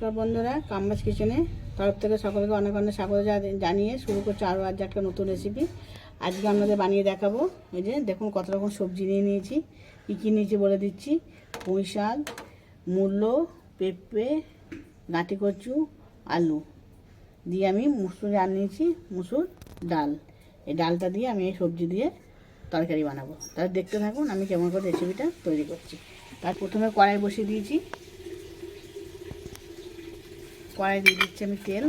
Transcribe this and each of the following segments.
নমস্কার বন্ধুরা কাম্বাজ কিচেনে তরফ থেকে সকলকে অনেক অনেক স্বাগত জানিয়ে শুরু করছি আরও আজ একটা নতুন রেসিপি আজকে আপনাদের বানিয়ে দেখাবো। এই যে দেখুন কত রকম সবজি নিয়ে নিয়েছি, কী কী নিয়েছি বলে দিচ্ছি। পুঁই শাক, মূলো, পেঁপে গাঁটি কচু আলু। দিয়ে আমি মুসুর ডাল নিয়েছি, মুসুর ডাল। এই ডালটা দিয়ে আমি এই সবজি দিয়ে তরকারি বানাবো। তাহলে দেখতে থাকুন আমি কেমন করে রেসিপিটা তৈরি করছি। তার প্রথমে কড়াই বসিয়ে দিয়েছি। কড়াই দিয়ে দিচ্ছি আমি তেল।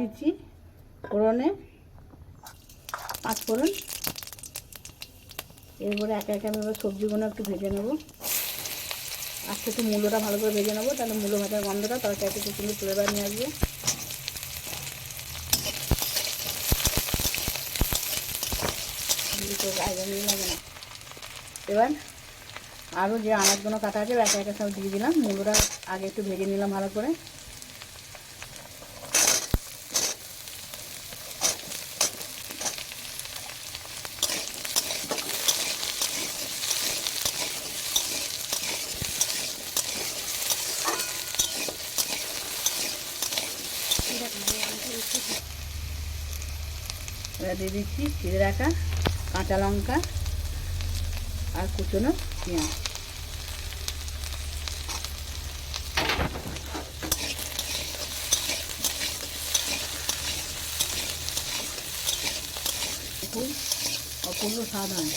দিচ্ছি ফোড়নে পাঁচ ফোড়ন এরপরে একে একে আমি এবার সবজিগুলো একটু ভেজে নেব। আজকে একটু মূলোটা ভালো করে ভেজে নেব, তাহলে মূলো ভাজার গন্ধটা তরকারিতে খুব সুন্দর ফ্লেভার নিয়ে আসবে। এবার আরও যে আনাজগুলো কাটা আছে একে একে সব দিয়ে দিলাম। মূলোটা আগে একটু ভেজে নিলাম ভালো করে। এবার দিয়ে দিচ্ছি ছিঁড়ে রাখা, কাঁচা লঙ্কা আর কুচনো পেঁয়াজ। খুব অপূর্ব স্বাদ হয়।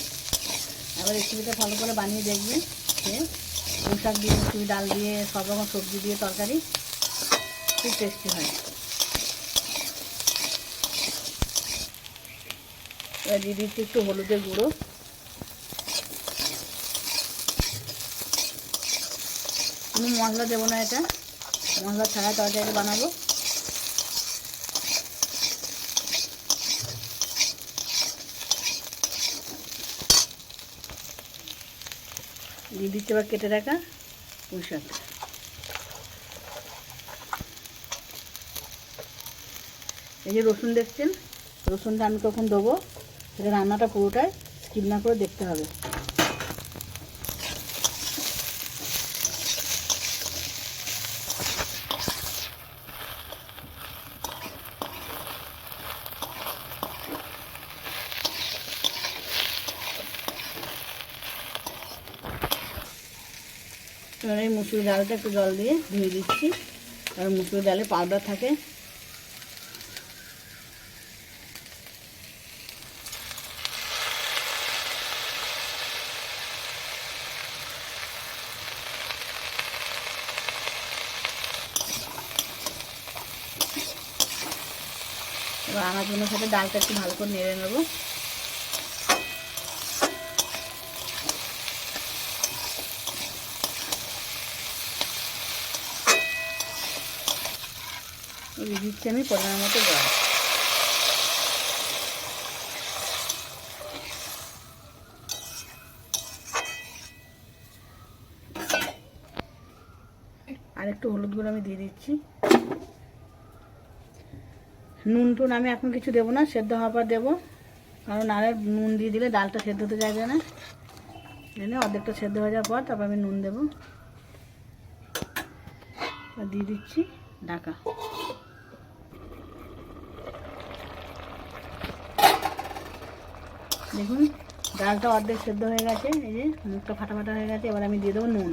এবার রেসিপিটা ভালো করে বানিয়ে যে পুঁই শাক দিয়ে মুসুরি ডাল দিয়ে, সব রকম সবজি দিয়ে তরকারি খুব টেস্টি হয়। এবার দিয়ে দিচ্ছি একটু হলুদের গুঁড়ো। কোনো মশলা দেবো না এটা। মশলা ছাড়া তরকারি বানাবো। দিয়ে দিচ্ছি কেটে রাখা পুঁই এই যে রসুন দেখছেন? রসুনটা আমি কখন দেবো সেটা রান্নাটা পুরোটাই স্কিপ না করে দেখতে হবে। এবার এই মুসুর ডালটা একটু জল দিয়ে ধুয়ে দিচ্ছি। কারণ মুসুর ডালে পাউডার থাকে। এবার আনাজগুলোর সাথে ডালটা একটু ভালো করে নেড়ে নেব। দিচ্ছি আমি পরিমাণ মতো জল। আর একটু হলুদ গুঁড়ো আমি দিয়ে দিচ্ছি। নুন টুন আমি এখন কিছু দেবো না, সেদ্ধ হওয়ার পর দেবো। কারণ আর নুন দিয়ে দিলে ডালটা সেদ্ধ হতে যাবে না। এনে অর্ধেকটা সেদ্ধ হয়ে যাওয়ার পর তারপর আমি নুন দেবো। দিয়ে দিচ্ছি ঢাকা। দেখুন, ডালটা অর্ধেক সেদ্ধ হয়ে গেছে, এই যে মুখটা ফাটা ফাটা হয়ে গেছে, এবার আমি দিয়ে দেবো নুন।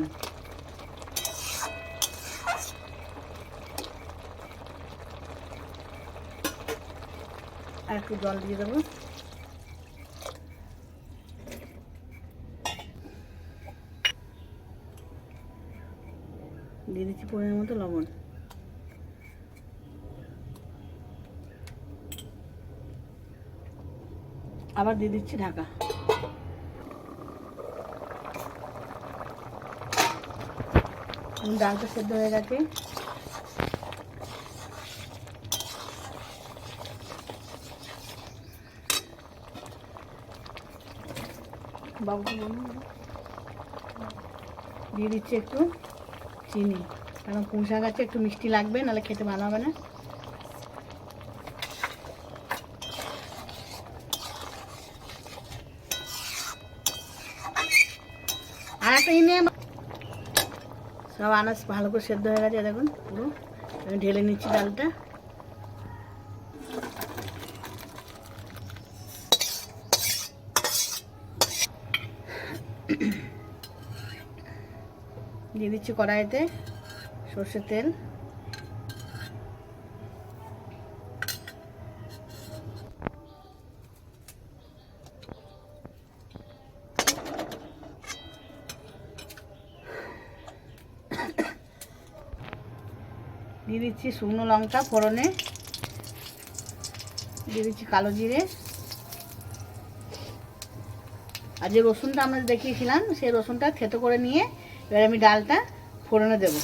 আর একটু জল দিয়ে দেবো। দিয়ে দিচ্ছি পরিমাণ মতো লবণ। আবার দিয়ে দিচ্ছি ঢাকা। ডালটা সেদ্ধ হয়ে গেছে। দিয়ে দিচ্ছি একটু চিনি। কারণ পুঁই শাক আছে একটু মিষ্টি লাগবে, নাহলে খেতে ভালো হবে না। আর একটা ইনে সব আনাজ ভালো করে সেদ্ধ হয়ে গেছে, দেখুন পুরো। আমি ঢেলে নিচ্ছি ডালটা। দিয়ে দিচ্ছি কড়াইতে সর্ষের তেল। দিয়ে দিচ্ছি শুকনো লঙ্কা ফোড়নে। দিয়ে দিচ্ছি কালো জিরে। আর যে রসুনটা আমরা দেখিয়েছিলাম, সেই রসুনটা থেতো করে নিয়ে এবার আমি ডালটা ফোড়নে দেব।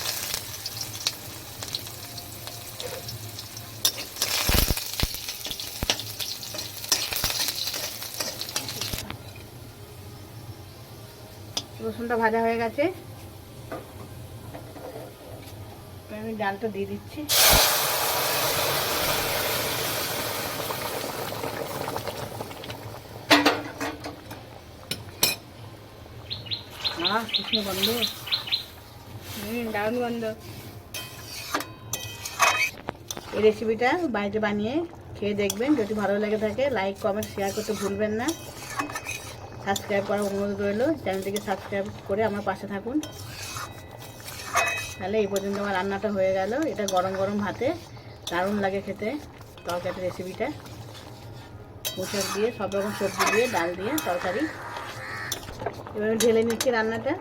রসুনটা ভাজা হয়ে গেছে। আমি ডালটা দিয়ে দিচ্ছি। কৃষ্ণ বন্ধ হুম দারুণ গন্ধ এই রেসিপিটা বাড়িতে বানিয়ে খেয়ে দেখবেন। যদি ভালো লেগে থাকে লাইক কমেন্ট শেয়ার করতে ভুলবেন না। সাবস্ক্রাইব করার অনুরোধ রইল। চ্যানেলটিকে সাবস্ক্রাইব করে আমার পাশে থাকুন। তাহলে এই পর্যন্ত আমার রান্নাটা হয়ে গেল। এটা গরম গরম ভাতে। দারুণ লাগে খেতে তরকারি রেসিপিটা পোশাক দিয়ে, সব রকম সবজি দিয়ে, ডাল দিয়ে, তরকারি। এবার ঢেলে নিচ্ছি রান্নাটা।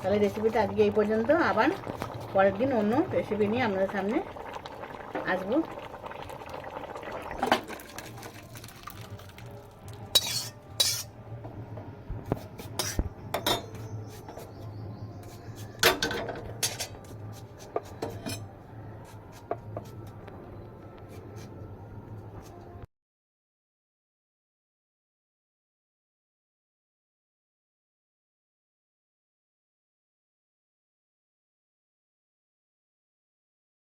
তাহলে রেসিপিটা আজকে এই পর্যন্ত। আবার পরের দিন অন্য রেসিপি নিয়ে আপনাদের সামনে আসব।